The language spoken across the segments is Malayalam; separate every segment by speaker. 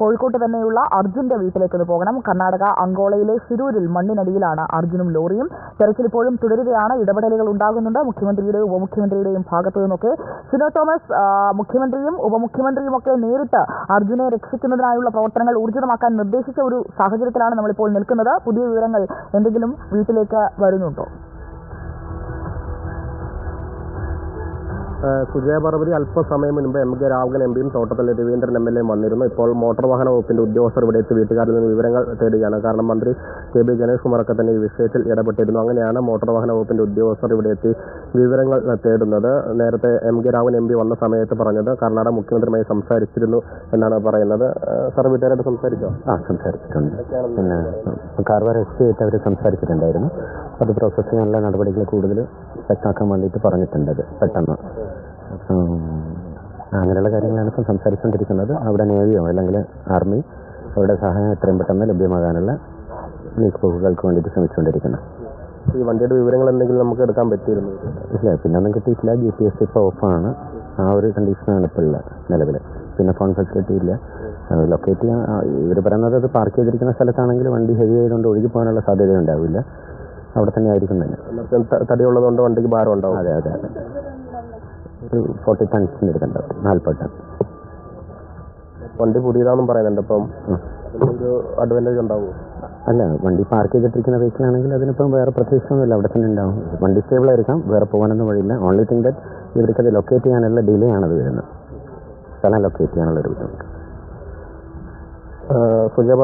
Speaker 1: കോഴിക്കോട്ട് തന്നെയുള്ള അർജുന്റെ വീട്ടിലേക്കൊന്ന് പോകണം. കർണാടക അങ്കോളയിലെ സിരൂരിൽ മണ്ണിനടിയിലാണ് അർജുനും ലോറിയും. തെരച്ചിൽ ഇപ്പോഴും തുടരുകയാണ്. ഇടപെടലുകൾ ഉണ്ടാകുന്നുണ്ട്. മുഖ്യമന്ത്രിയുടെ ഉപമുഖ്യമന്ത്രിയുടെയും ഭാഗത്തു നിന്നൊക്കെ സിനോ തോമസ് മുഖ്യമന്ത്രിയും ഉപമുഖ്യമന്ത്രിയും ഒക്കെ നേരിട്ട് അർജുനെ രക്ഷിക്കുന്നതിനായുള്ള പ്രവർത്തനങ്ങൾ ഊർജിതമാക്കാൻ നിർദ്ദേശിച്ച ഒരു സാഹചര്യത്തിലാണ് നമ്മളിപ്പോൾ നിൽക്കുന്നത്. പുതിയ വിവരങ്ങൾ എന്തെങ്കിലും വീട്ടിലേക്ക് വരുന്നുണ്ടോ?
Speaker 2: സുജയ പാർവതി അല്പസമയം മുൻപ് എം കെ രാഘവൻ എം പിയും തോട്ടത്തിലെ രവീന്ദ്രൻ എം എൽ എയും വന്നിരുന്നു. ഇപ്പോൾ മോട്ടോർ വാഹന വകുപ്പിന്റെ ഉദ്യോഗസ്ഥർ ഇവിടെ എത്തി വീട്ടുകാരിൽ നിന്ന് വിവരങ്ങൾ തേടുകയാണ്. കാരണം മന്ത്രി കെ ബി ഗണേഷ് കുമാറൊക്കെ തന്നെ ഈ വിഷയത്തിൽ ഇടപെട്ടിരുന്നു. അങ്ങനെയാണ് മോട്ടോർ വാഹന വകുപ്പിന്റെ ഉദ്യോഗസ്ഥർ ഇവിടെ എത്തി വിവരങ്ങൾ തേടുന്നത്. നേരത്തെ M K Raghavan M P വന്ന സമയത്ത് പറഞ്ഞത് കർണാടക മുഖ്യമന്ത്രിയുമായി സംസാരിച്ചിരുന്നു എന്നാണ് പറയുന്നത്. സർ വീട്ടുകാരായിട്ട് സംസാരിച്ചോ?
Speaker 3: ആ സംസാരിച്ചിട്ടുണ്ട്. അവർ സംസാരിച്ചിട്ടുണ്ടായിരുന്നു. അത് പ്രോസസ്സ് ചെയ്യാനുള്ള നടപടികൾ കൂടുതൽ വ്യക്തമാക്കാൻ വേണ്ടിയിട്ട് പറഞ്ഞിട്ടുണ്ട് പെട്ടെന്ന്. അങ്ങനെയുള്ള കാര്യങ്ങളാണ് ഇപ്പം സംസാരിച്ചുകൊണ്ടിരിക്കുന്നത്. അവിടെ നേവിയോ അല്ലെങ്കിൽ ആർമി അവരുടെ സഹായം എത്രയും പെട്ടെന്ന് ലഭ്യമാകാനുള്ള നീക്കുപോക്കുകൾക്ക് വേണ്ടിയിട്ട് ശ്രമിച്ചുകൊണ്ടിരിക്കുന്നത്
Speaker 2: ഈ വണ്ടിയുടെ വിവരങ്ങൾ എന്തെങ്കിലും നമുക്ക് എടുക്കാൻ പറ്റിയിരുന്നു?
Speaker 3: ഇല്ല പിന്നെ ഒന്നും കിട്ടിയിട്ടില്ല. ജി പി എസ് ഇപ്പോൾ ഓഫാണ് ആ ഒരു കണ്ടീഷനാണ് ഇപ്പോൾ ഉള്ളത് നിലവിൽ പിന്നെ ഫോൺ ഫെസിലിറ്റി ഇല്ല. ലൊക്കേറ്റ് ചെയ്യാൻ ഇവർ പറയുന്നത് അത് പാർക്ക് ചെയ്തിരിക്കുന്ന സ്ഥലത്താണെങ്കിൽ വണ്ടി ഹെവി ആയതുകൊണ്ട് ഒഴുകി പോകാനുള്ള സാധ്യത ഉണ്ടാവില്ല. അവിടെ തന്നെ ആയിരിക്കും തന്നെ.
Speaker 2: തടിയുള്ളതുകൊണ്ട് വണ്ടിക്ക് ഭാരം ഉണ്ടാവും
Speaker 3: അതെ അതെ അതെ. ഒരു ഫോർട്ടി ടൺസിന് എടുക്കണ്ട നാൽപ്പത് ടൺ
Speaker 2: വണ്ടി പുതിയതാണെന്നും പറയുന്നുണ്ട് അപ്പം. ഒരു അഡ്വാന്റേജ് ഉണ്ടാവുമോ
Speaker 3: അല്ല വണ്ടി പാർക്ക് ചെയ്തിട്ടിരിക്കുന്ന വെഹിക്കിളാണെങ്കിൽ അതിനിപ്പം വേറെ പ്രത്യേകിച്ചൊന്നുമില്ല അവിടെ തന്നെ ഉണ്ടാവും. വണ്ടി സ്റ്റേബിൾ ആയിരിക്കാം വേറെ പോകാനൊന്നും വഴിയില്ല. ഓൺലി തിങ്ക് ദറ്റ് ഇവർക്കത് ലൊക്കേറ്റ് ചെയ്യാനുള്ള ഡിലേ ആണത് വരുന്നത്. സ്ഥലം ലൊക്കേറ്റ് ചെയ്യാനുള്ള ഒരു ബുദ്ധിമുട്ട്.
Speaker 2: സുജയ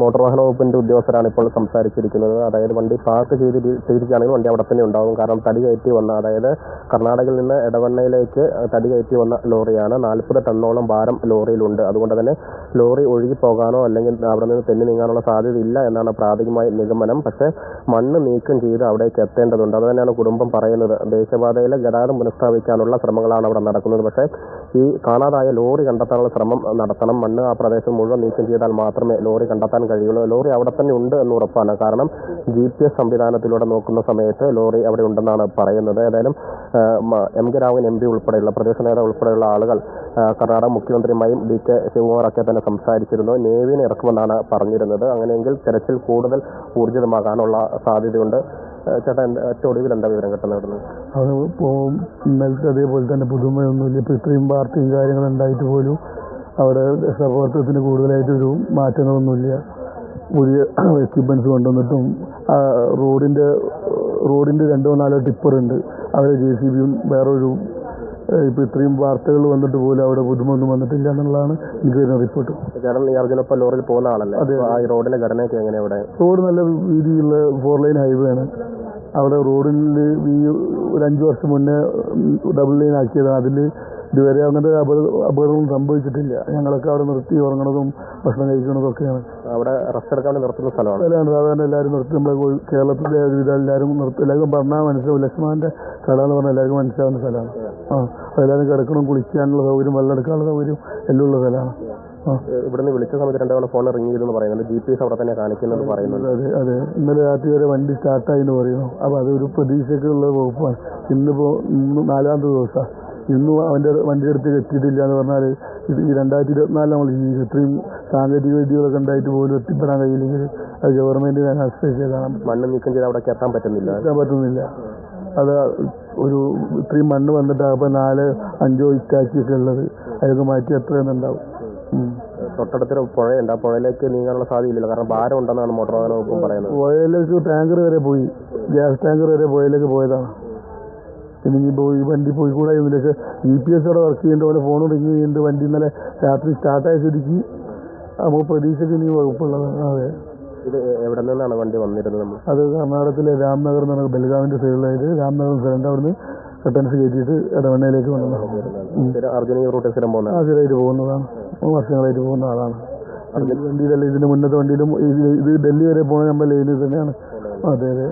Speaker 2: മോട്ടോർ വാഹന വകുപ്പിന്റെ ഉദ്യോഗസ്ഥരാണ് ഇപ്പോൾ സംസാരിച്ചിരിക്കുന്നത്. അതായത് വണ്ടി പാർക്ക് ചെയ്ത് ചെയ്തിരിക്കുകയാണെങ്കിൽ വണ്ടി അവിടെ തന്നെ ഉണ്ടാകും. കാരണം തടി കയറ്റി വന്ന അതായത് കർണാടകയിൽ നിന്ന് ഇടവണ്ണയിലേക്ക് തടി കയറ്റി വന്ന ലോറിയാണ്. നാൽപ്പത് ടണ്ണോളം ഭാരം ലോറിയിലുണ്ട്. അതുകൊണ്ട് തന്നെ ലോറി ഒഴുകി പോകാനോ അല്ലെങ്കിൽ അവിടെ നിന്ന് തെന്നി നീങ്ങാനുള്ള സാധ്യതയില്ല എന്നാണ് പ്രാഥമികമായ നിഗമനം. പക്ഷേ മണ്ണ് നീക്കം ചെയ്ത് അവിടേക്ക് എത്തേണ്ടതുണ്ട്. അത് തന്നെയാണ് കുടുംബം പറയുന്നത്. ദേശീയപാതയിലെ ഗതാഗതം പുനഃസ്ഥാപിക്കാനുള്ള ശ്രമങ്ങളാണ് അവിടെ നടക്കുന്നത്. പക്ഷേ ഈ കാണാതായ ലോറി കണ്ടെത്താനുള്ള ശ്രമം നടത്തണം. മണ്ണ് ആ പ്രദേശം മുഴുവൻ നീക്കം ചെയ്താൽ മാത്രമേ ലോറി കണ്ടെത്താൻ കഴിയുള്ളൂ. ലോറി അവിടെ തന്നെ ഉണ്ട് എന്ന് ഉറപ്പാണ്. കാരണം ജി പി എസ് സംവിധാനത്തിലൂടെ നോക്കുന്ന സമയത്ത് ലോറി അവിടെ ഉണ്ടെന്നാണ് പറയുന്നത്. ഏതായാലും M K Raghavan M P ഉൾപ്പെടെയുള്ള പ്രദേശ നേതാവ് ഉൾപ്പെടെയുള്ള ആളുകൾ കർണാടക മുഖ്യമന്ത്രിയുമായും ഡി കെ ശിവകുമാറൊക്കെ തന്നെ സംസാരിച്ചിരുന്നു. നേവിനെ ഇറക്കുമെന്നാണ് പറഞ്ഞിരുന്നത്. അങ്ങനെയെങ്കിൽ തെരച്ചിൽ കൂടുതൽ ഊർജിതമാകാനുള്ള സാധ്യതയുണ്ട്. ചേട്ടാ എന്താ വിവരം കിട്ടുന്നത്
Speaker 4: അത് ഇന്നലത്തെ അതേപോലെ തന്നെ പുതുമയൊന്നുമില്ല. ഇപ്പോൾ ഇത്രയും വാർത്തയും കാര്യങ്ങളുണ്ടായിട്ട് പോലും അവിടെ രക്ഷാപ്രവർത്തനത്തിന് കൂടുതലായിട്ടൊരു മാറ്റങ്ങളൊന്നുമില്ല. പുതിയ എക്യുപ്മെന്റ്സ് കൊണ്ടുവന്നിട്ടും റോഡിന്റെ റോഡിന്റെ രണ്ടോ നാലോ ടിപ്പറുണ്ട് അവിടെ ജെ സി ബിയും വേറൊരു ഇപ്പോൾ ഇത്രയും വാർത്തകൾ വന്നിട്ട് പോലും അവിടെ പുതുമൊന്നും വന്നിട്ടില്ല എന്നുള്ളതാണ് എനിക്ക് വരുന്ന റിപ്പോർട്ട്
Speaker 2: ചേട്ടൻ അർജുനൊപ്പം ലോറിയിൽ പോകുന്ന ആളല്ലേ?
Speaker 4: അതെ.
Speaker 2: ആ ഈ റോഡിന്റെ ഘടനയൊക്കെ എങ്ങനെയാ അവിടെ?
Speaker 4: റോഡ് നല്ല രീതിയിലുള്ള ഫോർ ലൈൻ ഹൈവേ ആണ്. അവിടെ റോഡിൽ ഈ ഒരു അഞ്ച് വർഷം മുന്നേ ഡബിൾ ലൈൻ ആക്കിയതാണ്. അതിൽ ഇതുവരെ അങ്ങനത്തെ അപകട അപകടങ്ങളൊന്നും സംഭവിച്ചിട്ടില്ല. ഞങ്ങളൊക്കെ അവിടെ നിർത്തി ഉറങ്ങണതും ഭക്ഷണം കഴിക്കണതും ഒക്കെയാണ്
Speaker 2: അവിടെ റെസ്റ്റ് എടുക്കാൻ നിർത്തുന്ന സ്ഥലമാണ്.
Speaker 4: സാധാരണ എല്ലാവരും നിർത്തി. നമ്മളെ കേരളത്തിലെ ഒരുവിധം എല്ലാവരും നിർത്തി. എല്ലാവർക്കും പറഞ്ഞാൽ മനസ്സിലാവും. ലക്ഷ്മണന്റെ സ്ഥലം എന്ന് പറഞ്ഞാൽ എല്ലാവർക്കും മനസ്സിലാവുന്ന സ്ഥലമാണ്. ആ എല്ലാവരും കിടക്കണം കുളിക്കാനുള്ള സൗകര്യം വെള്ളം എടുക്കാനുള്ള സൗകര്യം എല്ലാം ഉള്ള സ്ഥലമാണ്.
Speaker 2: ഇവിടുന്ന് വിളിച്ച സമയത്ത് രണ്ടു തവണ ഫോൺ റിങ് ചെയ്തെന്ന് പറയുന്നുണ്ട്. ജി പി എസ് അവിടെ തന്നെ കാണിക്കുന്നത് പറയുന്നുണ്ട്.
Speaker 4: അതെ അതെ. ഇന്നലെ രാത്രി വരെ വണ്ടി സ്റ്റാർട്ടായി എന്ന് പറയുന്നു. അപ്പോൾ അതൊരു പ്രതീക്ഷയ്ക്കുള്ള വകുപ്പാണ്. ഇന്നിപ്പോൾ ഇന്ന് നാലാമത്തെ ദിവസമാണ് ഇന്നും അവന്റെ വണ്ടി അടുത്ത് എത്തിയിട്ടില്ല എന്ന് പറഞ്ഞാൽ ഇത് ഈ രണ്ടായിരത്തി ഇരുപത്തിനാലിൽ നമ്മൾ ഈ ഇത്രയും സാങ്കേതിക വിദ്യകളൊക്കെ ഉണ്ടായിട്ട് പോലും എത്തിപ്പെടാൻ കഴിയില്ലെങ്കിൽ അത് ഗവൺമെന്റിനെ ഞാൻ ആശ്രയിച്ചേ കാണാൻ
Speaker 2: മണ്ണ് നീക്കം ചെയ്ത് അവിടെ കെട്ടാൻ പറ്റുന്നില്ല.
Speaker 4: എത്താൻ പറ്റുന്നില്ല. അത് ഒരു ഇത്രയും മണ്ണ് വന്നിട്ട് അപ്പോൾ നാല് അഞ്ചോ ഇറ്റാക്കിയൊക്കെ ഉള്ളത്. അതൊക്കെ മാറ്റി എത്രയെന്നുണ്ടാവും എന്നുണ്ടാവും.
Speaker 2: തൊട്ടടുത്തൊരു പുഴയുണ്ട്. ആ പുഴയിലേക്ക് നീങ്ങാനുള്ള സാധ്യതയില്ല. കാരണം ഭാരം ഉണ്ടെന്നാണ് മോട്ടോർ വാഹന വകുപ്പും പറയുന്നത്.
Speaker 4: പുഴയിലേക്ക് ടാങ്കർ വരെ പോയി. ഗ്യാസ് ടാങ്കർ വരെ പുഴയിലേക്ക് പോയതാണ്. പിന്നെ ഇനിയിപ്പോൾ ഈ വണ്ടി പോയി കൂടെ ഇതിലേക്ക് ജി പി എസ് അവിടെ വർക്ക് ചെയ്യുന്നുണ്ട് പോലെ ഫോൺ റിങ് ചെയ്യുന്നുണ്ട്. വണ്ടി ഇന്നലെ രാത്രി സ്റ്റാർട്ടായ സ്ഥിതിക്ക്. നമുക്ക് പ്രതീക്ഷയ്ക്ക് ഇനി വകുപ്പുള്ളതാണ് അതെ.
Speaker 2: ഇത് എവിടെ നിന്നാണ് വണ്ടി വന്നിരുന്നത്? നമ്മൾ
Speaker 4: അത് കർണാടകത്തിലെ രാംനഗർ എന്ന് പറഞ്ഞ ബെൽഗാവിന്റെ സൈഡിലായിട്ട് രാംനഗർ സ്ഥലം അവിടുന്ന് കട്ടൻസ് കയറ്റിയിട്ട് ഇടവണ്ണയിലേക്ക്
Speaker 2: വന്നതാണ് അർജുന സ്ഥിരം പോകുന്നത്
Speaker 4: ആ സ്ഥിരമായിട്ട് പോകുന്നതാണ്. വർഷങ്ങളായിട്ട് പോകുന്ന ആളാണ്. വണ്ടിയിലല്ല ഇതിന് മുന്നത്തെ വണ്ടിയിലും ഇത് ഡൽഹി വരെ പോകുന്ന നമ്മുടെ ലൈനിൽ തന്നെയാണ്. അതെ അതെ.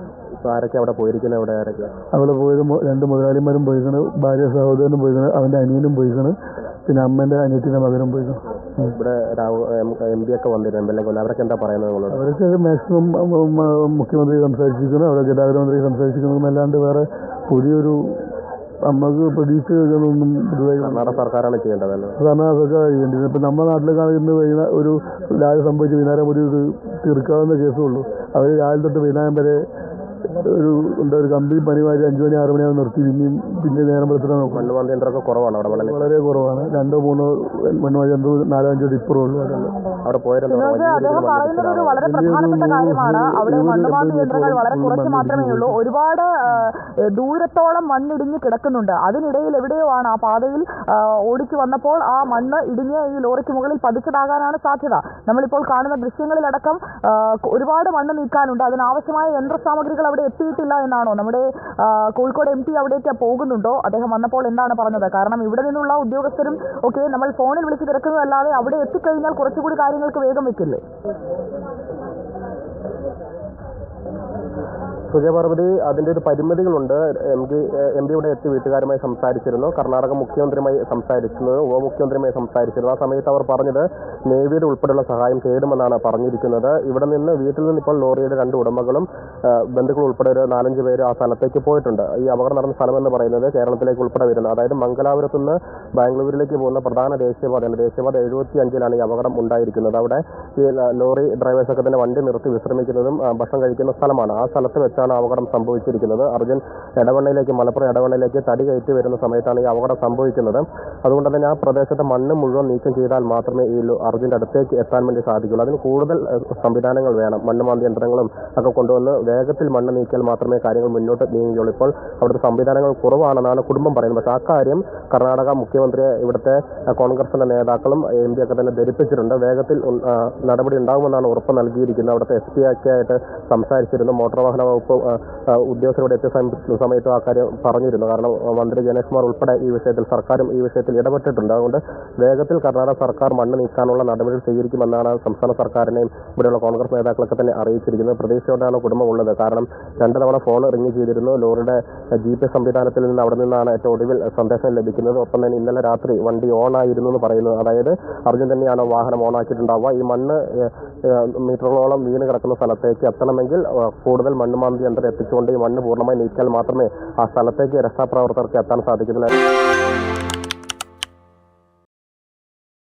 Speaker 2: ആരൊക്കെ അവിടെ പോയിരിക്കുന്നത് അവിടെ ആരൊക്കെ?
Speaker 4: അവിടെ പോയത് രണ്ട് മുതലാളിമാരും പോയിക്കണ് ഭാര്യ സഹോദരനും പോയിക്കണ് അവന്റെ അനിയനും പോയിക്കണ് പിന്നെ അമ്മേന്റെ അനിയത്തിന്റെ മകനും പോയിക്കണ്
Speaker 2: ഇവിടെ എം പി ഒക്കെ വന്നിരുന്നു എം എൽ എ അവരൊക്കെ എന്താ പറയുന്നത് നിങ്ങളോട്?
Speaker 4: അവരൊക്കെ മാക്സിമം മുഖ്യമന്ത്രി സംസാരിച്ചിരിക്കുന്നു അവിടെ ഗതാഗത മന്ത്രി സംസാരിച്ചിരിക്കുന്നു എന്നല്ലാണ്ട് വേറെ പുതിയൊരു നമുക്ക് പ്രതീക്ഷ പൊതുവായി
Speaker 2: കർണാടക സർക്കാരാണ് ചെയ്യേണ്ടത്
Speaker 4: കർണാടക സർക്കാർ ചെയ്യേണ്ടത് ഇപ്പം നമ്മുടെ നാട്ടിലേക്കാണ് ഇന്ന് വൈകുന്ന ഒരു രാവിലെ സംഭവിച്ച് വൈകുന്നേരം ഒരു ഇത് തീർക്കാവുന്ന കേസേ ഉള്ളൂ അവർ രാവിലെ തൊട്ട് വൈകുന്നേരം വരെ ഒരു എന്താ ഒരു കമ്പനി പണി അഞ്ചു മണി ആറ് മണിയാകുമ്പോൾ നിർത്തി. പിന്നെയും പിന്നെ നേരം വെളുത്തിട്ട് നോക്കും
Speaker 2: മണ്ണുമാന്തി യന്ത്രമൊക്കെ കുറവാണ് അവിടെ വളരെ.
Speaker 4: വളരെ കുറവാണ്. രണ്ടോ മൂന്നോ മണ്ണുമായി എന്തോ നാലോ അഞ്ചോ ടിപ്പറേ ഉള്ളൂ.
Speaker 2: അവിടെ
Speaker 1: വളരെ പ്രധാനപ്പെട്ട കാര്യമാണ്. അവിടെ യന്ത്രങ്ങൾ വളരെ കുറച്ച് മാത്രമേ ഉള്ളൂ. ഒരുപാട് ദൂരത്തോളം മണ്ണിടിഞ്ഞ് കിടക്കുന്നുണ്ട്. അതിനിടയിൽ എവിടെയോ ആണ് ആ പാതയിൽ ഓടിച്ചു വന്നപ്പോൾ ആ മണ്ണ് ഇടിഞ്ഞ് ഈ ലോറിക്ക് മുകളിൽ പതിച്ചതാകാനാണ് സാധ്യത. നമ്മളിപ്പോൾ കാണുന്ന ദൃശ്യങ്ങളിലടക്കം ഒരുപാട് മണ്ണ് നീക്കാനുണ്ട്. അതിനാവശ്യമായ യന്ത്രസാമഗ്രികൾ അവിടെ എത്തിയിട്ടില്ല എന്നാണോ? നമ്മുടെ കോഴിക്കോട് എം പി അവിടേക്ക് പോകുന്നുണ്ടോ? അദ്ദേഹം വന്നപ്പോൾ എന്താണ് പറഞ്ഞത്? കാരണം ഇവിടെ നിന്നുള്ള ഉദ്യോഗസ്ഥരും ഒക്കെ നമ്മൾ ഫോണിൽ വിളിച്ച് തിരക്കുന്നതല്ലാതെ അവിടെ എത്തിക്കഴിഞ്ഞാൽ കുറച്ചുകൂടി കാര്യങ്ങൾക്ക് വേഗം വെക്കില്ലേ?
Speaker 2: സുജയപാർവതി അതിന്റെ ഒരു പരിമിതികളുണ്ട്. എം പി എം പി ഇവിടെ എത്തി വീട്ടുകാരുമായി സംസാരിച്ചിരുന്നു. കർണാടക മുഖ്യമന്ത്രിയുമായി സംസാരിച്ചിരുന്നു. ഉപമുഖ്യമന്ത്രിയുമായി സംസാരിച്ചിരുന്നു. ആ സമയത്ത് അവർ പറഞ്ഞത് നേവിയുടെ ഉൾപ്പെടെയുള്ള സഹായം തേടുമെന്നാണ് പറഞ്ഞിരിക്കുന്നത്. ഇവിടെ നിന്ന് വീട്ടിൽ നിന്ന് ഇപ്പോൾ ലോറിയുടെ രണ്ട് ഉടമകളും ബന്ധുക്കൾ ഉൾപ്പെടെ ഒരു നാലഞ്ച് പേര് ആ സ്ഥലത്തേക്ക് പോയിട്ടുണ്ട്. ഈ അപകടം നടന്ന സ്ഥലം എന്ന് പറയുന്നത് കേരളത്തിലേക്ക് ഉൾപ്പെടെ വരുന്നത്. അതായത് മംഗലാപുരത്ത് നിന്ന് ബാംഗ്ലൂരിലേക്ക് പോകുന്ന പ്രധാന ദേശീയപാതയാണ് ദേശീയപാത എഴുപത്തി അഞ്ചിലാണ് ഈ അപകടം ഉണ്ടായിരിക്കുന്നത്. അവിടെ ഈ ലോറി ഡ്രൈവേഴ്സൊക്കെ തന്നെ വണ്ടി നിർത്തി വിശ്രമിക്കുന്നതും ഭക്ഷണം കഴിക്കുന്ന സ്ഥലമാണ്. ആ സ്ഥലത്ത് വെച്ചാണ് അപകടം സംഭവിച്ചിരിക്കുന്നത്. അർജുൻ എടവണ്ണയിലേക്ക് മലപ്പുറം എടവണ്ണയിലേക്ക് തടി കയറ്റി വരുന്ന സമയത്താണ് ഈ അപകടം സംഭവിക്കുന്നത്. അതുകൊണ്ട് തന്നെ ആ പ്രദേശത്തെ മണ്ണ് മുഴുവൻ നീക്കം ചെയ്താൽ മാത്രമേ ഈ അർജുന്റെ അടുത്തേക്ക് എത്താൻ വേണ്ടി സാധിക്കുള്ളൂ അതിന് കൂടുതൽ സംവിധാനങ്ങൾ വേണം. മണ്ണ് മാന്തി യന്ത്രങ്ങളും ഒക്കെ കൊണ്ടുവന്ന് വേഗത്തിൽ മണ്ണ് നീക്കിയാൽ മാത്രമേ കാര്യങ്ങൾ മുന്നോട്ട് നീങ്ങുകയുള്ളൂ. ഇപ്പോൾ അവിടുത്തെ സംവിധാനങ്ങൾ കുറവാണെന്നാണ് കുടുംബം പറയുന്നത്. പക്ഷേ ആ കാര്യം കർണാടക മുഖ്യമന്ത്രിയെ ഇവിടുത്തെ കോൺഗ്രസിന്റെ നേതാക്കളും എം പി ഒക്കെ തന്നെ ധരിപ്പിച്ചിട്ടുണ്ട്. വേഗത്തിൽ നടപടി ഉണ്ടാകുമെന്നാണ് ഉറപ്പ് നൽകിയിരിക്കുന്നത്. അവിടുത്തെ എസ് പി ഒക്കെ ആയിട്ട് സംസാരിച്ചിരുന്നു. മോട്ടോർ വാഹന വകുപ്പ് ആ, ഉദ്യോഗസ്ഥരോട് എത്തിയ സമയ- സമയത്തും ആ കാര്യം പറഞ്ഞിരുന്നു. കാരണം മന്ത്രി ജനേഷ് കുമാർ ഉൾപ്പെടെ ഈ വിഷയത്തിൽ സർക്കാരും ഈ വിഷയത്തിൽ ഇടപെട്ടിട്ടുണ്ട്. അതുകൊണ്ട് വേഗത്തിൽ കർണാടക സർക്കാർ മണ്ണ് നീക്കാനുള്ള നടപടികൾ സ്വീകരിക്കുമെന്നാണ് സംസ്ഥാന സർക്കാരിനെയും ഇവിടെയുള്ള കോൺഗ്രസ് നേതാക്കളൊക്കെ തന്നെ അറിയിച്ചിരിക്കുന്നത്. പ്രതീക്ഷയോടെയാണ് കുടുംബം ഉള്ളത്. കാരണം രണ്ട് തവണ ഫോൺ റിങ് ചെയ്തിരുന്നു. ലോറിയുടെ ജി പി സംവിധാനത്തിൽ നിന്ന് അവിടെ നിന്നാണ് ഏറ്റവും ഒടുവിൽ സന്ദേശം ലഭിക്കുന്നത്. ഒപ്പം തന്നെ ഇന്നലെ രാത്രി വണ്ടി ഓൺ ആയിരുന്നു എന്ന് പറയുന്നു. അതായത് അർജുൻ തന്നെയാണ് വാഹനം ഓൺ ആക്കിയിട്ടുണ്ടാവുക ഈ മണ്ണ് മീറ്ററുകളോളം വീണ് കിടക്കുന്ന സ്ഥലത്തേക്ക് എത്തണമെങ്കിൽ കൂടുതൽ മണ്ണ് മാന്തി യന്ത്രം എത്തിച്ചുകൊണ്ട് ഈ മണ്ണ് പൂർണമായി നീക്കിയാൽ മാത്രമേ ആ സ്ഥലത്തേക്ക് രക്ഷാപ്രവർത്തകർക്ക് എത്താൻ സാധിക്കുന്നില്ല